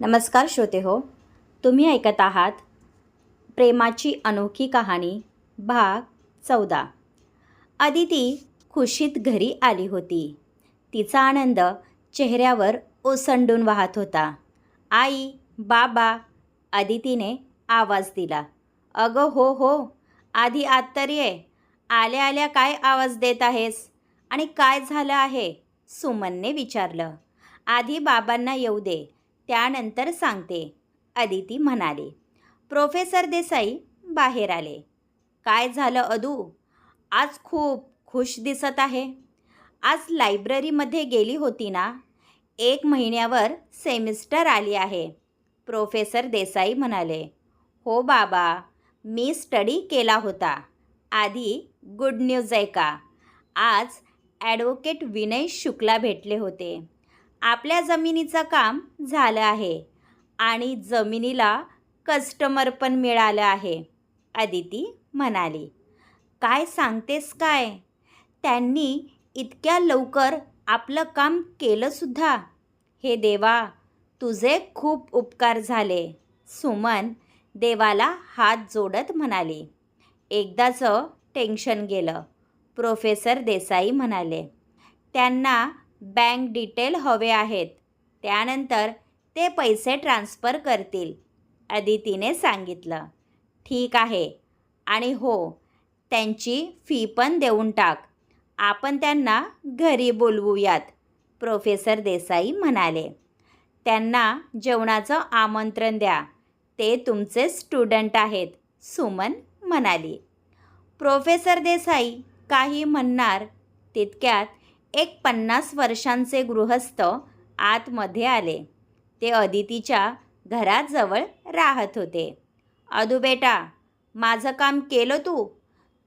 नमस्कार श्रोते हो तुम्ही ऐकत आहात प्रेमाची अनोखी कहाणी भाग चौदा. अदिती खुशीत घरी आली होती. तिचा आनंद चेहऱ्यावर ओसंडून वाहत होता. आई बाबा अदितीने आवाज दिला. अगं हो हो आधी आत तर ये. आल्या आल्या काय आवाज देत आहेस? आणि काय झालं आहे? सुमनने विचारलं. आधी बाबांना येऊ दे. त्यानंतर सांगते. अदिती म्हणाली प्रोफेसर देसाई बाहेर आले. काय झालं अदू? आज खूप खुश दिसत आहे. आज लायब्ररीमध्ये गेली होती ना? एक महिन्यावर सेमिस्टर आली आहे. प्रोफेसर देसाई म्हणाले हो बाबा मी स्टडी केला होता. आधी गुड न्यूज आहे का? आज ॲडव्होकेट विनय शुक्ला भेटले होते. आपल्या जमिनीचं काम झालं आहे आणि जमिनीला कस्टमर पण मिळालं आहे अदिती म्हणाली. काय सांगतेस काय? त्यांनी इतक्या लवकर आपलं काम केलंसुद्धा हे देवा तुझे खूप उपकार झाले सुमन देवाला हात जोडत म्हणाली. एकदाचं टेन्शन गेलं. प्रोफेसर देसाई म्हणाले. त्यांना बँक डिटेल हवे आहेत. त्यानंतर ते पैसे ट्रान्स्फर करतील अदितीने सांगितलं. ठीक आहे. आणि हो त्यांची फी पण देऊन टाक. आपण त्यांना घरी बोलवूयात प्रोफेसर देसाई म्हणाले. त्यांना जेवणाचं आमंत्रण द्या. ते तुमचे स्टुडंट आहेत सुमन म्हणाली. प्रोफेसर देसाई काही म्हणणार तितक्यात एक पन्नास वर्षांचे गृहस्थ आतमध्ये आले. ते अदितीच्या घराजवळ राहत होते. अदू बेटा माझं काम केलं तू?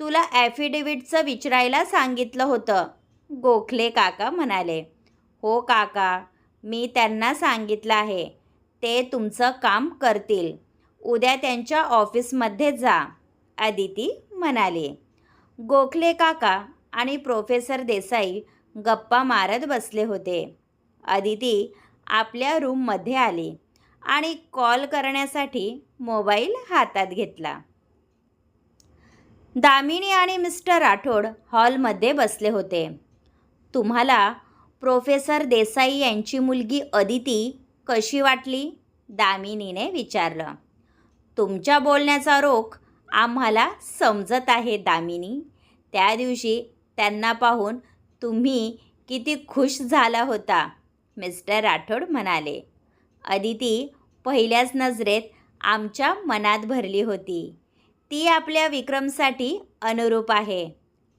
तुला ॲफिडेविटचं विचारायला सांगितलं होतं गोखले काका म्हणाले. हो काका मी त्यांना सांगितलं आहे. ते तुमचं काम करतील. उद्या त्यांच्या ऑफिसमध्ये जा अदिती म्हणाली. गोखले काका आणि प्रोफेसर देसाई गप्पा मारत बसले होते. अदिती आपल्या रूममध्ये आली आणि कॉल करण्यासाठी मोबाईल हातात घेतला. दामिनी आणि मिस्टर राठोड हॉलमध्ये बसले होते. तुम्हाला प्रोफेसर देसाई यांची मुलगी अदिती कशी वाटली? दामिनीने विचारलं. तुमच्या बोलण्याचा रोख आम्हाला समजत आहे दामिनी. त्या दिवशी त्यांना पाहून तुम्ही किती खुश झाला होता? मिस्टर राठोड म्हणाले. अदिती पहिल्याच नजरेत आमच्या मनात भरली होती. ती आपल्या विक्रमसाठी अनुरूप आहे.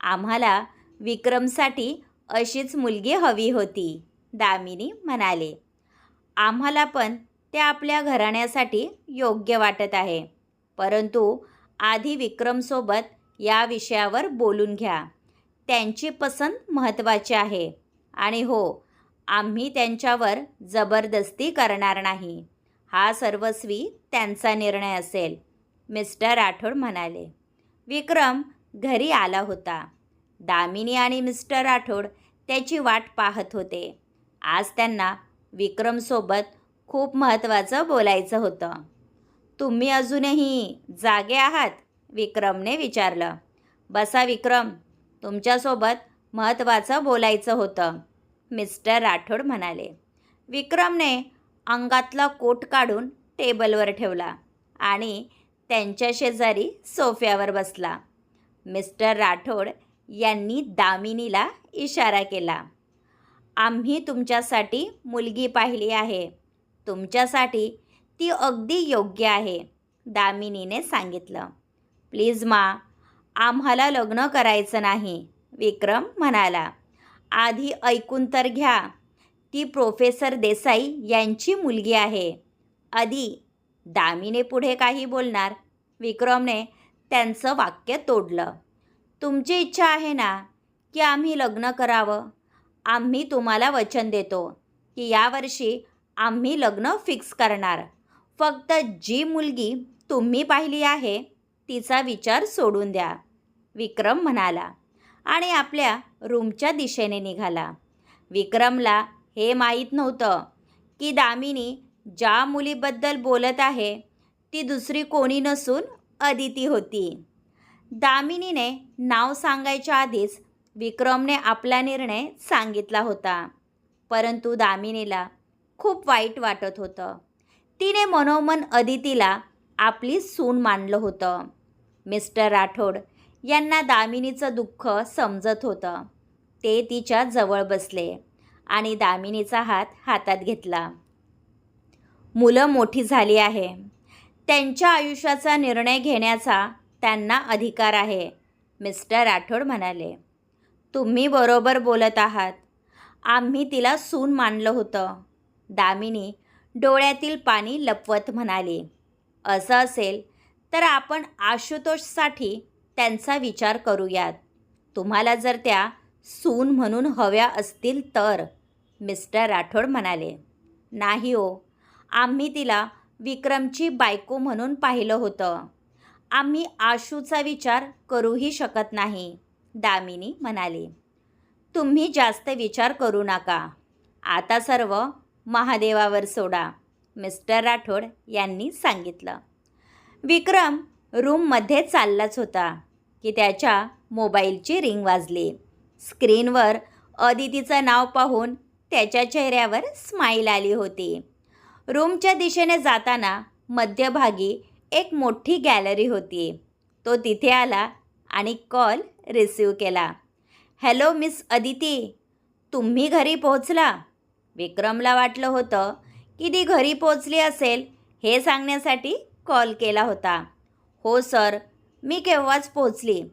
आम्हाला विक्रमसाठी अशीच मुलगी हवी होती दामिनी म्हणाले. आम्हाला पण ते आपल्या घराण्यासाठी योग्य वाटत आहे. परंतु आधी विक्रमसोबत या विषयावर बोलून घ्या. त्यांची पसंत महत्त्वाची आहे. आणि हो आम्ही त्यांच्यावर जबरदस्ती करणार नाही. हा सर्वस्वी त्यांचा निर्णय असेल मिस्टर राठोड म्हणाले. विक्रम घरी आला होता. दामिनी आणि मिस्टर राठोड त्याची वाट पाहत होते. आज त्यांना विक्रमसोबत खूप महत्त्वाचं बोलायचं होतं. तुम्ही अजूनही जागे आहात? विक्रमने विचारलं. बसा विक्रम. तुमच्यासोबत महत्त्वाचं बोलायचं होतं. मिस्टर राठोड म्हणाले. विक्रमने अंगातला कोट काढून टेबलवर ठेवला आणि त्यांच्या शेजारी सोफ्यावर बसला. मिस्टर राठोड यांनी दामिनीला इशारा केला. आम्ही तुमच्यासाठी मुलगी पाहिली आहे. तुमच्यासाठी ती अगदी योग्य आहे दामिनीने सांगितलं. प्लीज मा आम्हाला लग्न करायचं नाही विक्रम म्हणाला. आधी ऐकून तर घ्या ती प्रोफेसर देसाई यांची मुलगी आहे. आधी दामीने पुढे काही बोलणार. विक्रमने त्यांचं वाक्य तोडलं. तुमची इच्छा आहे ना की आम्ही लग्न करावं? आम्ही तुम्हाला वचन देतो की यावर्षी आम्ही लग्न फिक्स करणार. फक्त जी मुलगी तुम्ही पाहिली आहे तिचा विचार सोडून द्या. विक्रम म्हणाला. आणि आपल्या रूमच्या दिशेने निघाला. विक्रमला हे माहीत नव्हतं की दामिनी ज्या मुलीबद्दल बोलत आहे ती दुसरी कोणी नसून अदिती होती. दामिनीने नाव सांगायच्या आधीच विक्रमने आपला निर्णय सांगितला होता. परंतु दामिनीला खूप वाईट वाटत होतं. तिने मनोमन अदितीला आपली सून मानलं होतं. मिस्टर राठोड यांना दामिनीचं दुःख समजत होतं. ते तिच्या जवळ बसले आणि दामिनीचा हात हातात घेतला. मुलं मोठी झाली आहे. त्यांच्या आयुष्याचा निर्णय घेण्याचा त्यांना अधिकार आहे मिस्टर राठोड म्हणाले. तुम्ही बरोबर बोलत आहात. आम्ही तिला सून मानलं होतं. दामिनी डोळ्यातील पाणी लपवत म्हणाली. असं असेल तर आपण आशुतोषसाठी त्यांचा विचार करूयात. तुम्हाला जर त्या सून म्हणून हव्या असतील तर मिस्टर राठोड म्हणाले. नाही हो आम्ही तिला विक्रमची बायको म्हणून पाहिलं होतं. आम्ही आशूचा विचार करूही शकत नाही दामिनी म्हणाली. तुम्ही जास्त विचार करू नका. आता सर्व महादेवावर सोडा. मिस्टर राठोड यांनी सांगितलं. विक्रम रूममध्ये चाललाच होता की त्याच्या मोबाईलची रिंग वाजली. स्क्रीनवर अदितीचं नाव पाहून त्याच्या चेहऱ्यावर स्माईल आली होती. रूमच्या दिशेने जाताना मध्यभागी एक मोठी गॅलरी होती. तो तिथे आला आणि कॉल रिसीव केला. हॅलो मिस अदिती तुम्ही घरी पोहोचला? विक्रमला वाटलं होतं की ती घरी पोचली असेल हे सांगण्यासाठी कॉल केला होता. हो सर मी केव्हाच पोचली.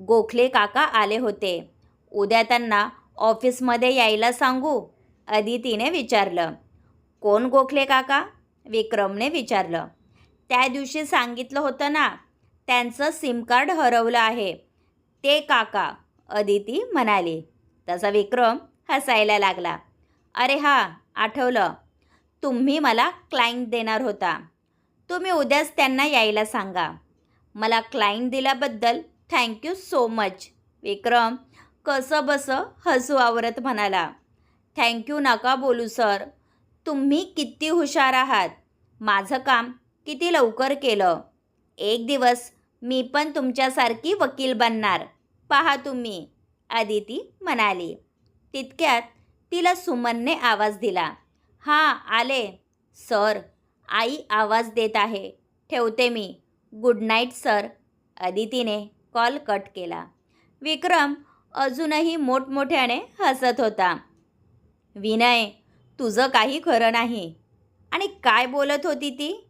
गोखले काका आले होते. उद्या त्यांना ऑफिसमध्ये यायला सांगू अदितीने विचारलं. कोण गोखले काका? विक्रमने विचारलं. त्या दिवशी सांगितलं होतं ना त्यांचं सिम कार्ड हरवलं आहे. ते काका अदिती म्हणाली. तसा विक्रम हसायला लागला. अरे हा आठवलं. तुम्ही मला क्लायंट देणार होता. तुम्ही उद्याच त्यांना यायला सांगा. मला क्लायंट दिल्याबद्दल थँक्यू सो मच विक्रम कसं बसं हसू आवरत म्हणाला. थँक्यू नका बोलू सर तुम्ही किती हुशार आहात. माझं काम किती लवकर केलं. एक दिवस मी पण तुमच्यासारखी वकील बनणार. पहा तुम्ही आदिती म्हणाली. तितक्यात तिला सुमनने आवाज दिला. हां आले. सर आई आवाज देत आहे. ठेवते मी. Good night sir. अदितीने call cut केला. विक्रम अजूनही मोठमोठ्याने हसत होता. विनय तुझं काही खरं नाही. आणि काय बोलत होती ती?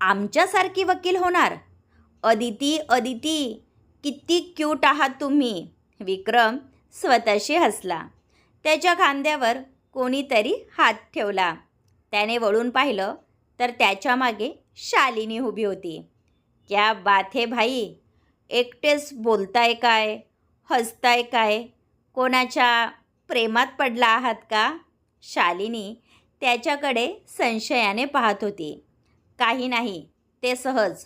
आमच्यासारखी वकील होणार? अदिती अदिती किती क्यूट आहात तुम्ही. विक्रम स्वतःशी हसला. त्याच्या खांद्यावर कोणीतरी हात ठेवला. त्याने वळून पाहिलं तर त्याच्यामागे शालिनी उभी होती. क्या बात हे भाई? एकटेच बोलताय काय? हसताय काय? कोणाच्या प्रेमात पडला आहात का? शालिनी त्याच्याकडे संशयाने पाहत होती. काही नाही ते सहज.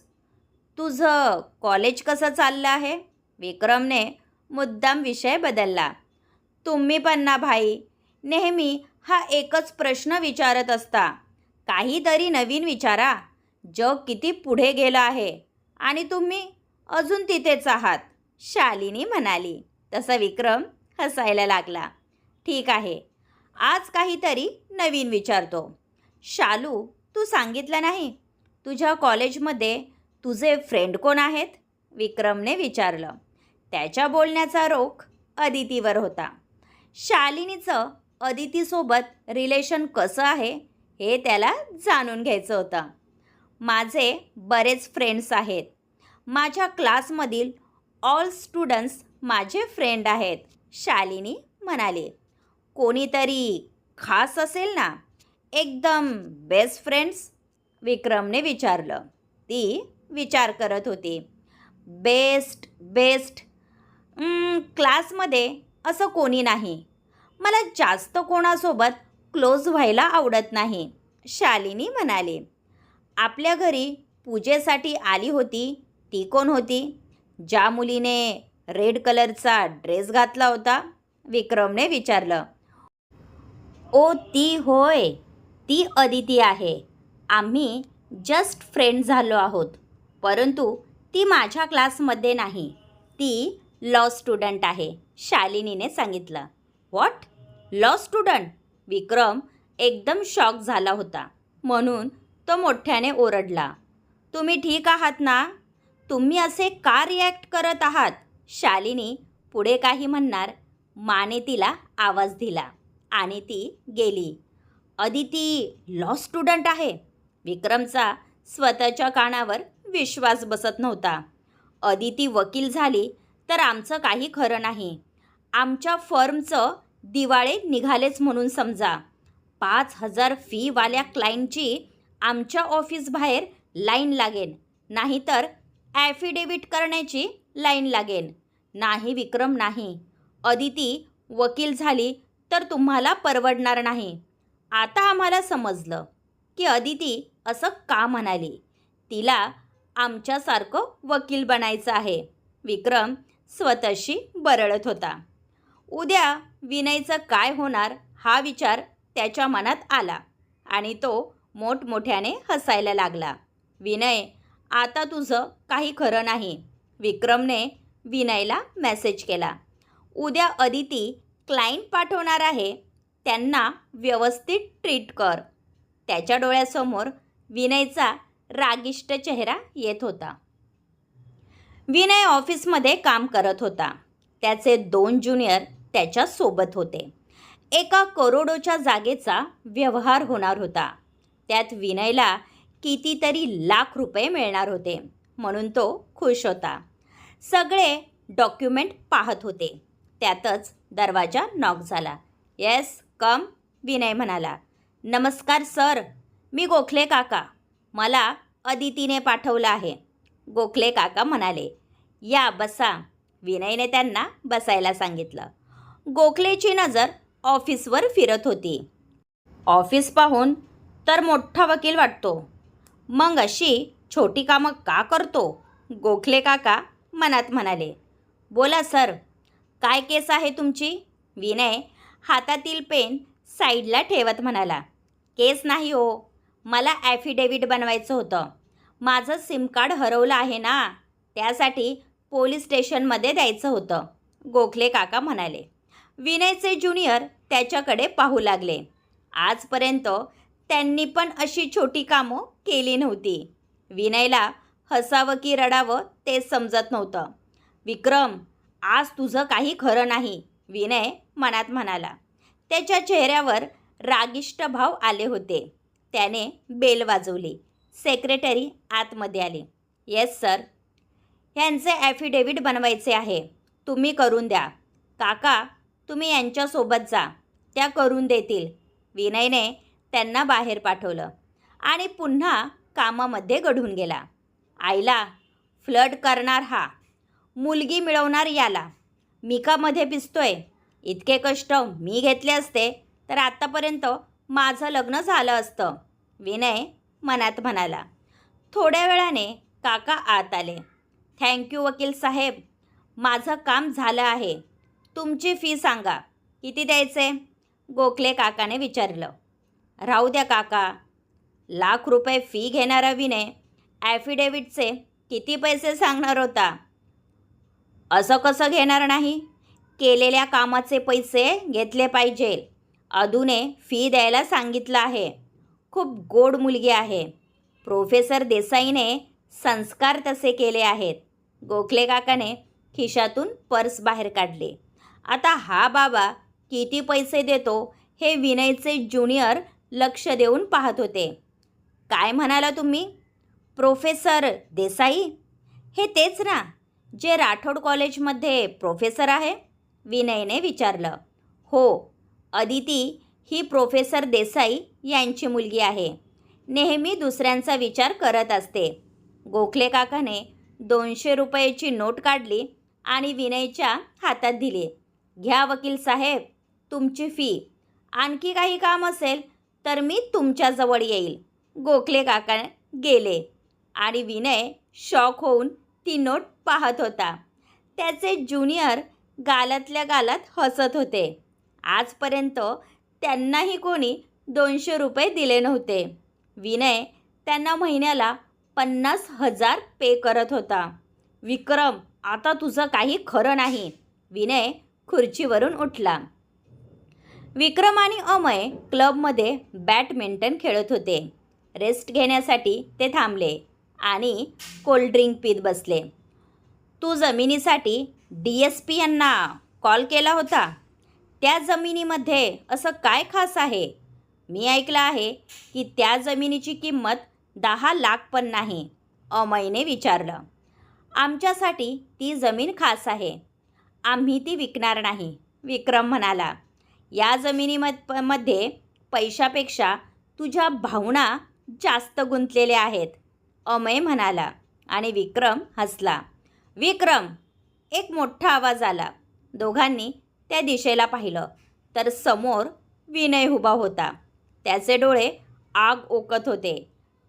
तुझं कॉलेज कसं चाललं आहे? विक्रमने मुद्दाम विषय बदलला. तुम्ही पण ना भाई नेहमी हा एकच प्रश्न विचारत असता. काहीतरी नवीन विचारा. जग किती पुढे गेलं आहे आणि तुम्ही अजून तिथेच आहात शालिनी म्हणाली. तसा विक्रम हसायला लागला. ठीक आहे आज काहीतरी नवीन विचारतो. शालू तू सांगितलं नाही? तुझ्या कॉलेजमध्ये तुझे फ्रेंड कोण आहेत? विक्रमने विचारलं. त्याच्या बोलण्याचा रोख अदितीवर होता. शालिनीचं अदितीसोबत रिलेशन कसं आहे हे त्याला जाणून घ्यायचं होतं. माझे बरेच फ्रेंड्स आहेत. माझ्या क्लासमधील ऑल स्टुडंट्स माझे फ्रेंड आहेत शालिनी म्हणाले. कोणीतरी खास असेल ना? एकदम बेस्ट फ्रेंड्स विक्रमने विचारलं. ती विचार करत होती. बेस्ट बेस्ट क्लासमध्ये असं कोणी नाही. मला जास्त कोणासोबत क्लोज व्हायला आवडत नाही शालिनी म्हणाले. आपल्या घरी पूजेसाठी आली होती ती कोण होती? ज्या मुलीने रेड कलरचा ड्रेस घातला होता विक्रमने विचारलं. ओ ती होय ती अदिती आहे. आम्ही जस्ट फ्रेंड झालो आहोत परंतु ती माझ्या क्लासमध्ये नाही. ती लॉ स्टुडंट आहे शालिनीने सांगितलं. व्हॉट लॉ स्टुडंट विक्रम एकदम शॉक झाला होता. म्हणून तो मोठ्याने ओरडला. तुम्ही ठीक आहात ना? तुम्ही असे का रिॲक्ट करत आहात? शालिनी पुढे काही म्हणणार माने तिला आवाज दिला आणि ती गेली. अदिती लॉ स्टुडंट आहे. विक्रमचा स्वतःच्या कानावर विश्वास बसत नव्हता. अदिती वकील झाली तर आमचं काही खरं नाही. आमच्या फर्मचं दिवाळे निघालेच म्हणून समजा. पाच हजार फीवाल्या क्लायंटची आमच्या ऑफिसबाहेर लाईन लागेल नाहीतर ॲफिडेविट करण्याची लाईन लागेल नाही विक्रम नाही. अदिती वकील झाली तर तुम्हाला परवडणार नाही. आता आम्हाला समजलं की अदिती असं का म्हणाली? तिला आमच्यासारखं वकील बनायचं आहे. विक्रम स्वतःशी बरळत होता. उद्या विनयचं काय होणार हा विचार त्याच्या मनात आला आणि तो मोठमोठ्याने हसायला लागला. विनय आता तुझं काही खरं नाही. विक्रमने विनयला मेसेज केला. उद्या अदिती क्लायंट पाठवणार आहे. त्यांना व्यवस्थित ट्रीट कर. त्याच्या डोळ्यासमोर विनयचा रागिष्ट चेहरा येत होता. विनय ऑफिसमध्ये काम करत होता. त्याचे दोन ज्युनियर त्याच्यासोबत होते. एका करोडोच्या जागेचा व्यवहार होणार होता. त्यात विनयला कितीतरी लाख रुपये मिळणार होते म्हणून तो खुश होता. सगळे डॉक्युमेंट पाहत होते. त्यातच दरवाजा नॉक झाला. येस कम विनय म्हणाला. नमस्कार सर मी गोखले काका. मला अदितीने पाठवलं आहे. गोखले काका म्हणाले. या बसा. विनयने त्यांना बसायला सांगितलं. गोखलेची नजर ऑफिसवर फिरत होती. ऑफिस पाहून तर मोठा वकील वाटतो. मग अशी छोटी कामं का करतो? गोखले काका मनात म्हणाले. बोला सर. काय केस आहे तुमची? विनय हातातील पेन साईडला ठेवत म्हणाला. केस नाही हो. मला ॲफिडेविट बनवायचं होतं. माझं सिम कार्ड हरवलं आहे ना? त्यासाठी पोलीस स्टेशनमध्ये द्यायचं होतं. गोखले काका म्हणाले. विनयचे ज्युनियर त्याच्याकडे पाहू लागले. आजपर्यंत त्यांनी पण अशी छोटी कामं केली नव्हती. विनयला हसावं की रडावं ते समजत नव्हतं. विक्रम आज तुझं काही खरं नाही विनय मनात म्हणाला. त्याच्या चेहऱ्यावर रागिष्ट भाव आले होते. त्याने बेल वाजवली. सेक्रेटरी आतमध्ये आले. Yes sir. ह्यांचे ॲफिडेविट बनवायचे आहे. तुम्ही करून द्या. काका तुम्ही यांच्यासोबत जा. त्या करून देतील. विनयने त्यांना बाहेर पाठवलं आणि पुन्हा कामामध्ये घडून गेला. आईला फ्लड करणार हा. मुलगी मिळवणार याला. मिकामध्ये पिसतोय? इतके कष्ट मी घेतले असते तर आत्तापर्यंत माझं लग्न झालं असतं. विनय मनात म्हणाला. थोड्या वेळाने काका आत आले. थँक्यू वकील साहेब. माझं काम झालं आहे. तुमची फी सांगा. किती द्यायचे? गोखले काकाने विचारलं. राहू द्या काका. लाख रुपये फी घेणारा विनय ॲफिडेविटचे किती पैसे सांगणार होता? असं कसं घेणार नाही? केलेल्या कामाचे पैसे घेतले पाहिजे. अधूने फी द्यायला सांगितलं आहे. खूप गोड मुलगी आहे. प्रोफेसर देसाईने संस्कार तसे केले आहेत. गोखले काकाने खिशातून पर्स बाहेर काढले. आता हा बाबा किती पैसे देतो हे विनयचे ज्युनियर लक्ष देऊन पाहत होते. काय म्हणाला तुम्ही? प्रोफेसर देसाई? हे तेच ना जे राठोड कॉलेजमध्ये प्रोफेसर आहे? विनयने विचारलं. हो अदिती ही प्रोफेसर देसाई यांची मुलगी आहे. नेहमी दुसऱ्यांचा विचार करत असते. गोखले काकाने दोनशे रुपयाची नोट काढली आणि विनयच्या हातात दिली. घ्या वकील साहेब तुमची फी आणखी काही काम असेल तर मी तुमच्याजवळ येईल. गोखले काका गेले आणि विनय शॉक होऊन ती नोट पाहत होता. त्याचे ज्युनियर गालातल्या गालात हसत होते. आजपर्यंत त्यांनाही कोणी दोनशे रुपये दिले नव्हते. विनय त्यांना महिन्याला पन्नास हजार पे करत होता. विक्रम आता तुझं काही खरं नाही. विनय खुर्चीवरून उठला. विक्रम आणि अमय क्लबमध्ये बॅडमिंटन खेळत होते. रेस्ट घेण्यासाठी ते थांबले आणि कोल्ड्रिंक पीत बसले. तू जमिनीसाठी डी एस पी यांना कॉल केला होता. त्या जमिनीमध्ये असं काय खास आहे? मी ऐकलं आहे की त्या जमिनीची किंमत दहा लाख पण नाही अमयने विचारलं. आमच्यासाठी ती जमीन खास आहे. आम्ही ती विकणार नाही. विक्रम म्हणाला या जमिनीमध्ये मध्ये पैशापेक्षा तुझ्या भावना जास्त गुंतलेल्या आहेत. अमय म्हणाला आणि विक्रम हसला. विक्रम! एक मोठा आवाज आला. दोघांनी त्या दिशेला पाहिलं तर समोर विनय उभा होता. त्याचे डोळे आग ओकत होते.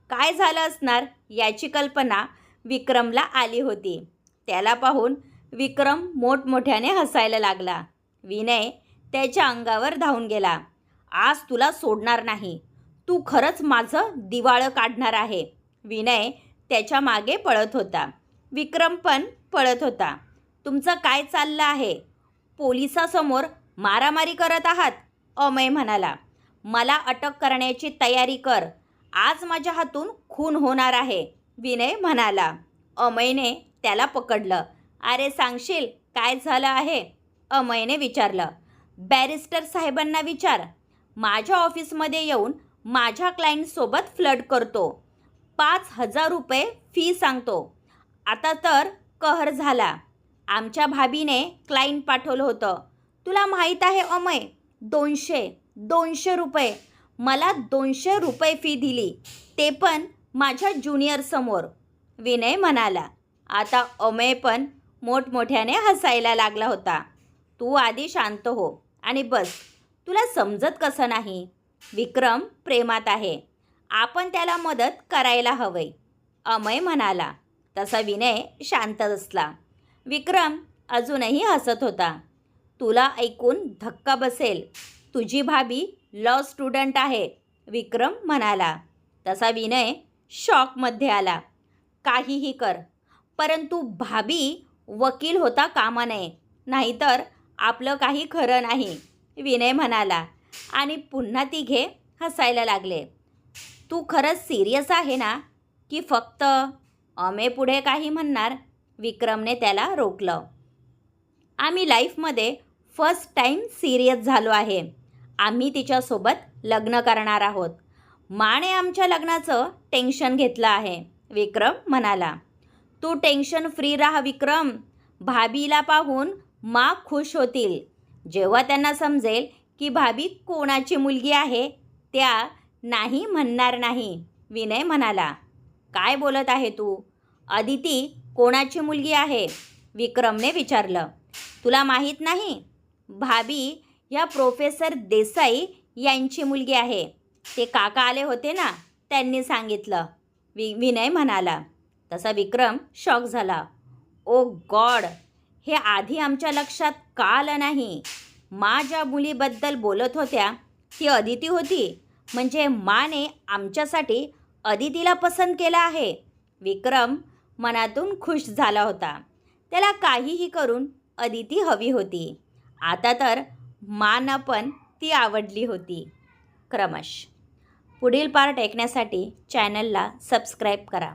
काय झालं असणार? याची कल्पना विक्रमला आली होती. त्याला पाहून विक्रम मोठमोठ्याने हसायला लागला. विनय त्याच्या अंगावर धावून गेला. आज तुला सोडणार नाही. तू खरंच माझं दिवाळं काढणार आहे. विनय त्याच्यामागे पळत होता. विक्रम पण पळत होता. तुमचं काय चाललं आहे? पोलिसासमोर मारामारी करत आहात? अमय म्हणाला. मला अटक करण्याची तयारी कर. आज माझ्या हातून खून होणार आहे. विनय म्हणाला. अमयने त्याला पकडलं. अरे सांगशील काय झालं आहे? अमयने विचारलं. बॅरिस्टर साहेबांना विचार. माझ्या ऑफिसमध्ये येऊन माझ्या क्लायंटसोबत फ्लड करतो. पाच हजार रुपये फी सांगतो. आता तर कहर झाला. आमच्या भाभीने क्लायंट पाठवलं होतं. तुला माहीत आहे अमय दोनशे दोनशे रुपये. मला दोनशे रुपये फी दिली. ते पण माझ्या ज्युनियरसमोर. विनय म्हणाला आता अमय पण मोठमोठ्याने हसायला लागला होता. तू आधी शांत हो आणि बस. तुला समजत कसं नाही? विक्रम प्रेमात आहे. आपण त्याला मदत करायला हवंय. अमय म्हणाला. तसा विनय शांत असला. विक्रम अजूनही हसत होता. तुला ऐकून धक्का बसेल. तुझी भाभी लॉ स्टुडंट आहे विक्रम म्हणाला. तसा विनय शॉकमध्ये आला. काहीही कर परंतु भाभी वकील होता कामा नये नाहीतर आपलं काही खरं नाही विनय म्हणाला. आणि पुन्हा तिघे हसायला लागले. तू खरंच सिरियस आहे ना? की फक्त अमे पुढे काही म्हणणार? विक्रमने त्याला रोखलं. आम्ही लाईफमध्ये फर्स्ट टाईम सिरियस झालो आहे. आम्ही तिच्यासोबत लग्न करणार आहोत. माने आमच्या लग्नाचं टेन्शन घेतलं आहे विक्रम म्हणाला. तू टेन्शन फ्री राहा विक्रम. भाभीला पाहून मा खुश होतील. जेव्हा त्यांना समजेल की भाभी कोणाची मुलगी आहे त्या नाही म्हणणार नाही विनय म्हणाला. काय बोलत आहे तू? अदिती कोणाची मुलगी आहे? विक्रमने विचारलं. तुला माहीत नाही? भाभी ह्या प्रोफेसर देसाई यांची मुलगी आहे. ते काका आले होते ना त्यांनी सांगितलं. वि विनय म्हणाला. तसा विक्रम शॉक झाला. ओ गॉड हे आधी आमच्या लक्षात का आलं नाही. मा ज्या मुलीबद्दल बोलत होत्या ती अदिती होती. म्हणजे माने आमच्यासाठी अदितीला पसंत केला आहे. विक्रम मनातून खुश झाला होता. त्याला काहीही करून अदिती हवी होती. आता तर मानं पण ती आवडली होती. क्रमश. पुढील पार्ट ऐकण्यासाठी चॅनलला सबस्क्राईब करा.